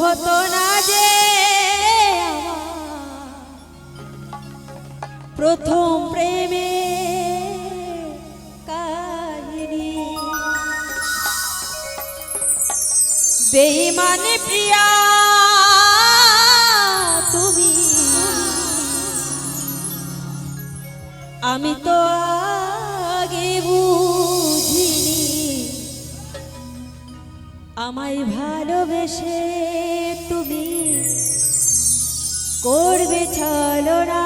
হতো না যে প্রথম প্রেমে বেইমানে প্রিয়া তুমি আমি তো আগে বুঝিনি। আমায় ভালোবেসে তুমি করবে ছলনা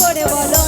করে বলো।